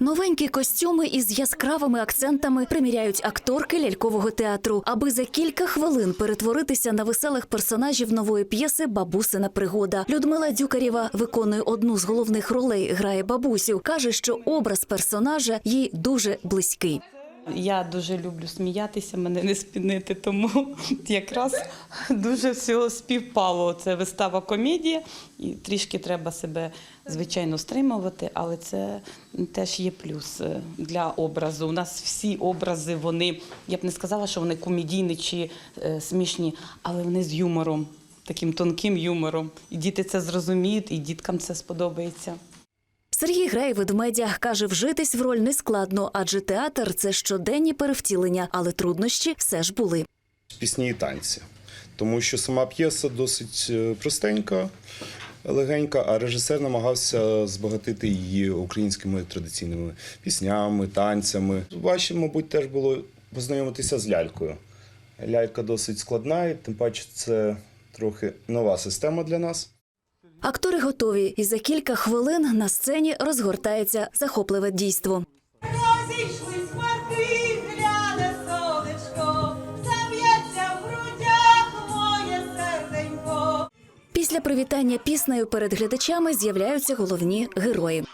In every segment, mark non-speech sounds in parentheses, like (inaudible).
Новенькі костюми із яскравими акцентами приміряють акторки лялькового театру, аби за кілька хвилин перетворитися на веселих персонажів нової п'єси Бабусина пригода. Людмила Дюкарєва виконує одну з головних ролей, грає бабусю. каже, що образ персонажа їй дуже близький. Я дуже люблю сміятися, мене не спінити, тому (laughs) якраз дуже всього співпало. Це вистава комедія, і трішки треба себе, звичайно, стримувати, але це теж є плюс е, для образу. У нас всі образи, вони, я б не сказала, що вони комедійні чи е, смішні, але вони з юмором, таким тонким юмором. І діти це зрозуміють, і діткам це сподобається. Сергій грає ведмедя. каже, вжитись в роль не складно, адже театр це щоденні перевтілення, але труднощі все ж були. пісні і танці. Тому що сама п'єса досить е, простенька, легенька, а режисер намагався збагатити її українськими традиційними піснями, танцями. Важче, мабуть, теж було познайомитися з лялькою. Лялька досить складна, і тим паче це трохи нова система для нас. Актори готові, і за кілька хвилин на сцені розгортається захопливе дійство. Розійшлись хмарки, гляне сонечко, заб'ється в грудях моє серденько. Після привітання піснею перед глядачами з'являються головні герої.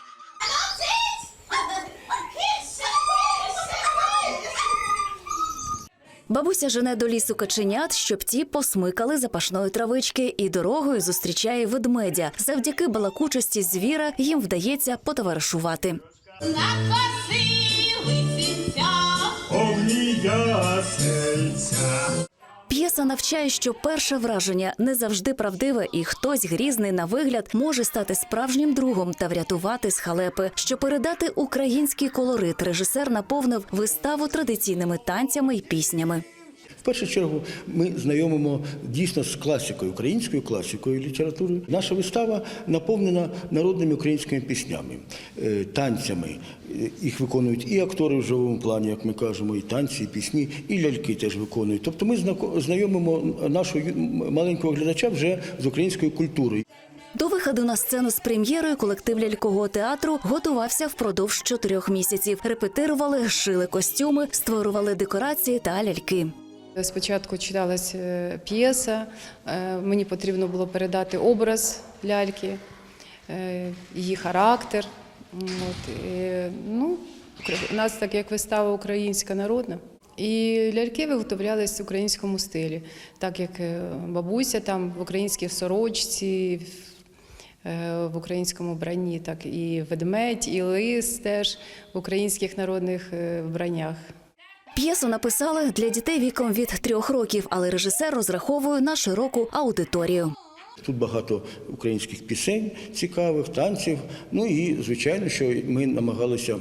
Бабуся жене до лісу каченят, щоб ті посмикали запашної травички, і дорогою зустрічає ведмедя. Завдяки балакучості звіра їм вдається потоваришувати. Накосили Навчає, що перше враження не завжди правдиве, і хтось грізний на вигляд може стати справжнім другом та врятувати з халепи. Щоб передати український колорит, режисер наповнив виставу традиційними танцями й піснями. Першу чергу ми знайомимо дійсно з класикою, українською класикою літератури. Наша вистава наповнена народними українськими піснями, е, танцями. Е, Їх виконують і актори в живому плані, як ми кажемо, і танці, і пісні, і ляльки теж виконують. Тобто ми знайомимо нашого маленького глядача вже з українською культурою. До виходу на сцену з прем'єрою колектив лялькового театру готувався впродовж чотирьох місяців. Репетирували, шили костюми, створювали декорації та ляльки. Спочатку читалась е, п'єса, е, мені потрібно було передати образ ляльки, е, її характер. От, і, ну, у нас так як вистава українська народна. І ляльки виготовлялись в українському стилі, так як бабуся там в українській сорочці, в- українському вбранні, так і ведмедь, і лис теж в українських народних вбраннях. П'єсу написали для дітей віком від трьох років, але режисер розраховує на широку аудиторію. Тут багато українських пісень цікавих, танців. Ну і звичайно, що ми намагалися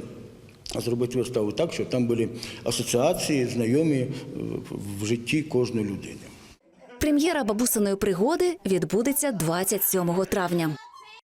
зробити виставу так, щоб там були асоціації, знайомі е, в житті кожної людини. Прем'єра бабусиної пригоди відбудеться 27 травня.